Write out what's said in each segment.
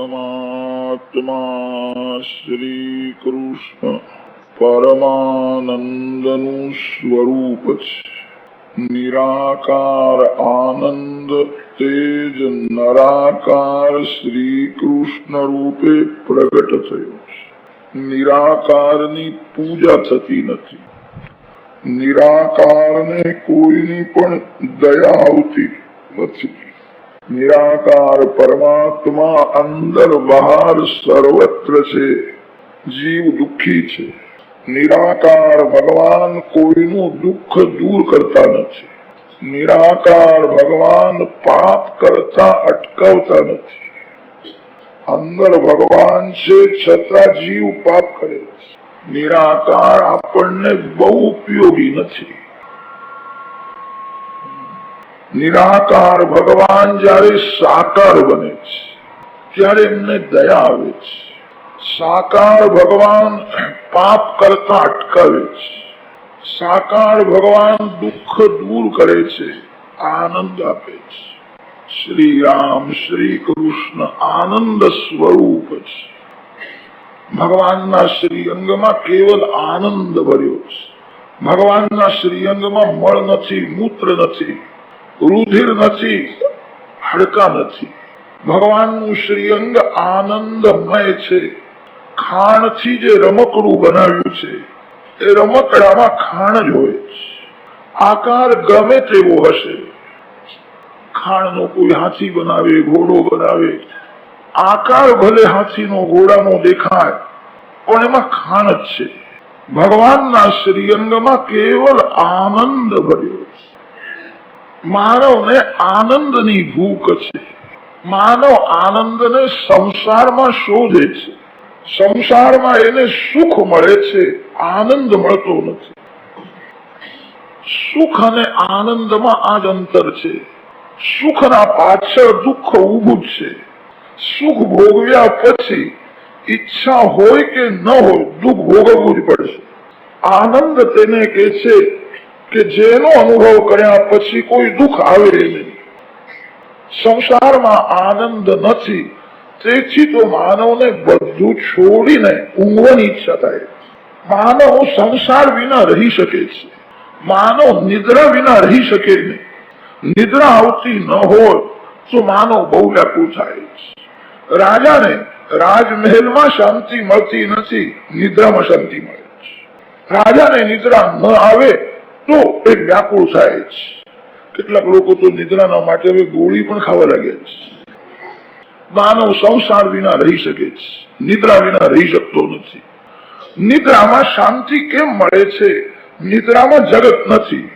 પરમાત્મા શ્રી પરમાનંદનું સ્વરૂપ છે નિરાકાર આનંદ તેજ નરાકાર શ્રી રૂપે પ્રગટ થયો છે નિરાકારની પૂજા થતી નથી નિરાકારને કોઈની પણ દયા આવતી નથી નિરાકાર પરમાત્મા અંદર બહાર સર્વત્ર છે જીવ દુઃખી છે નિરાકાર ભગવાન કોઈનું દુઃખ દૂર કરતા નથી નિરાકાર ભગવાન પાપ કરતા અટકાવતા નથી અંદર ભગવાન છે છતાં જીવ પાપ કરે નિરાકાર આપણને બહુ ઉપયોગી નથી નિરાકાર ભગવાન જયારે સાકાર બને છે, ત્યારે એમને દયા આવે છે. સાકાર ભગવાન પાપ કરતા અટકાવે છે. સાકાર ભગવાન દુઃખ દૂર કરે છે, આનંદ આપે છે. શ્રી રામ શ્રી કૃષ્ણ આનંદ સ્વરૂપ છે. ભગવાનના શ્રીઅંગમાં કેવલ આનંદ ભર્યો છે. ભગવાનના શ્રીઅંગમાં મળ નથી, મૂત્ર નથી. રુધિર નથી, હડકા નથી. ભગવાનનું શ્રીઅંગ આનંદમય છે. ખાણથી જે રમકડું બનાવ્યું છે, એ રમકડામાં ખાણ જ હોય આકાર ગમે તેવો હશે. ખાણનો કોઈ હાથી બનાવે, ઘોડો બનાવે. આકાર ભલે હાથીનો, ઘોડાનો દેખાય, પણ એમાં ખાણ જ છે. ભગવાનના શ્રીઅંગમાં કેવલ આનંદ ભર્યો. માનવને આનંદની ભૂખ છે. માનવ આનંદને સંસારમાં શોધે છે. સંસારમાં એને સુખ મળે છે, આનંદ મળતો નથી. સુખ અને આનંદમાં આ જ અંતર છે. સુખના પાછળ દુઃખ ઉભું છે. સુખ ભોગવ્યા પછી ઈચ્છા હોય કે ન હોય, દુઃખ ભોગવવું જ પડશે. આનંદ તેને કે છે કે જેનો અનુભવ કર્યા પછી કોઈ દુઃખ આવે નહીં. સંસારમાં આનંદ નથી, તેથી તો માનવને બધું છોડીને ઊંઘવાની ઈચ્છા થાય. માનવ સંસાર વિના રહી શકે છે. માનવ નિદ્રા વિના રહી શકે નહીં. નિદ્રા આવતી ન હોય તો માનવ બહુ વ્યાકુળ થાય છે. રાજાને રાજમહેલમાં શાંતિ મળતી નથી, નિદ્રામાં શાંતિ મળે છે. રાજાને નિદ્રા ન આવે તો એ વ્યાકુળ થાય છે. કેટલાક લોકો તો નિદ્રાના માટે હવે ગોળી પણ ખાવા લાગ્યા છે. માનવ સંસાર વિના રહી શકે છે. નિદ્રા વિના રહી શકતો નથી. નિદ્રામાં શાંતિ કેમ મળે છે? નિદ્રામાં જગત નથી.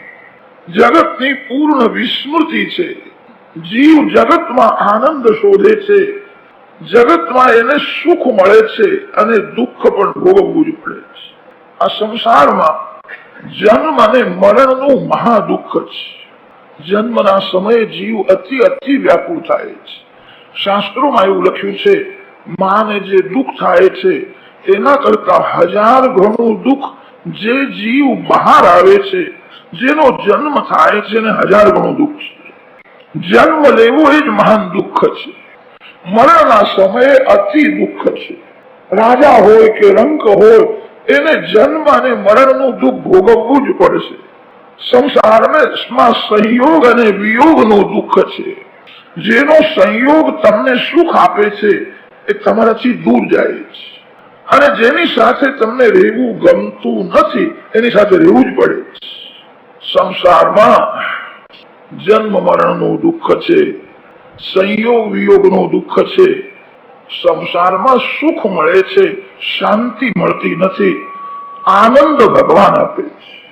જગતની પૂર્ણ વિસ્મૃતિ છે. જીવ જગતમાં આનંદ શોધે છે. જગતમાં એને સુખ મળે છે અને દુઃખ પણ ભોગવવું જ પડે છે. આ સંસારમાં જન્મ અને મરણનું મહાદુઃખ છે. જન્મના સમયે જીવ અતિ અતિ વ્યાકુળ થાય છે. શાસ્ત્રોમાં એવું લખ્યું છે, માને જે દુઃખ થાય છે એના કરતા હજાર ગણું દુઃખ જે જીવ બહાર આવે છે, જેનો જન્મ થાય છે ને હજાર ગણું દુઃખ છે. જન્મ લેવો એ જ મહાન દુઃખ છે. મરણના સમયે અતિ દુઃખ છે. રાજા હોય કે રંક હોય, એને જન્મ અને મરણનું દુઃખ ભોગવવું જ પડશે. સંસારમાં સંયોગ અને વિયોગનો દુઃખ છે. જેનો સંયોગ તમને સુખ આપે છે, એ તમારાથી દૂર જાય છે. અને જેની સાથે તમને રહેવું ગમતું નથી, એની સાથે રહેવું જ પડે સંસારમાં જન્મ મરણનું દુઃખ છે, સંયોગ વિયોગનું દુઃખ છે. સંસારમાં સુખ મળે છે, શાંતિ મળતી નથી. આનંદ ભગવાન આપે છે.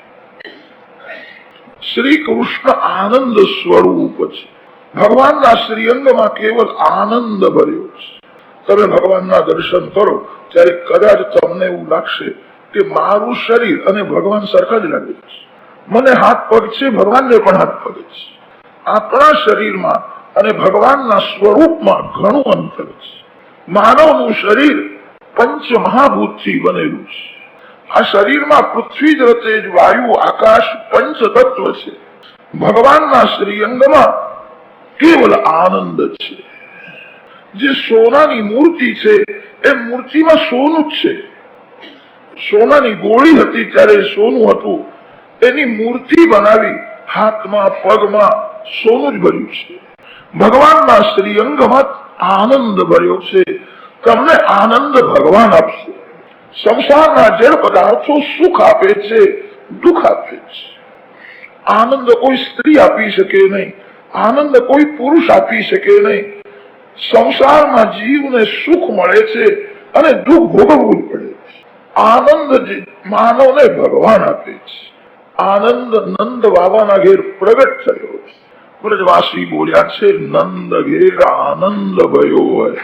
શ્રી કૃષ્ણ આનંદ સ્વરૂપ છે. ભગવાનના શ્રીઅંગમાં કેવલ આનંદ ભર્યો છે. તમે ભગવાનના દર્શન કરો, ત્યારે કદાચ તમને એવું લાગશે કે મારું શરીર અને ભગવાન સરખા જ લાગે છે. મને હાથ પગ છે, ભગવાનને પણ હાથ પગ છે. આપણા શરીરમાં અને ભગવાનના સ્વરૂપમાં ઘણું અંતર છે. માનવનું શરીર પંચ મહાભૂતથી બનેલું છે. આ શરીરમાં પૃથ્વી જ તેજ વાયુ, આકાશ, પંચ તત્વ છે. ભગવાનના શ્રીઅંગમાં કેવલ આનંદ છે. જે સોનાની મૂર્તિ છે, એ મૂર્તિમાં સોનું જ છે. સોનાની ગોળી હતી ત્યારે સોનું હતું. એની મૂર્તિ બનાવી હાથમાં, પગમાં સોનું જ ભર્યું છે. ભગવાનના શ્રીઅંગમાં આનંદ ભર્યો છે. તમને આનંદ ભગવાન આપશે. સંસારના જળ પદાર્થો સુખ આપે છે, દુઃખ આપે છે. આનંદ કોઈ સ્ત્રી આપી શકે નહીં, આનંદ કોઈ પુરુષ આપી શકે નહીં. સંસારમાં જીવને સુખ મળે છે અને દુઃખ ભોગવવું પડે છે. આનંદ માનવને ભગવાન આપે છે. આનંદ નંદ બાબાના ઘેર પ્રગટ થયો છે. બ્રજવાસી બોલ્યા છે, નંદ ઘેર આનંદ ભયો હોય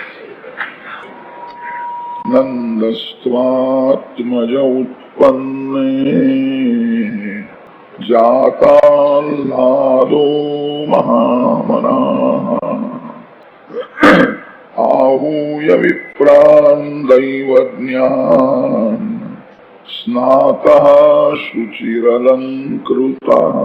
नन्दस्त्वात्मजौत्पन्ने जाताल्लादो महामनाः आहूय विप्रान् दैवज्ञान् स्नातः शुचिरलङ्कृतः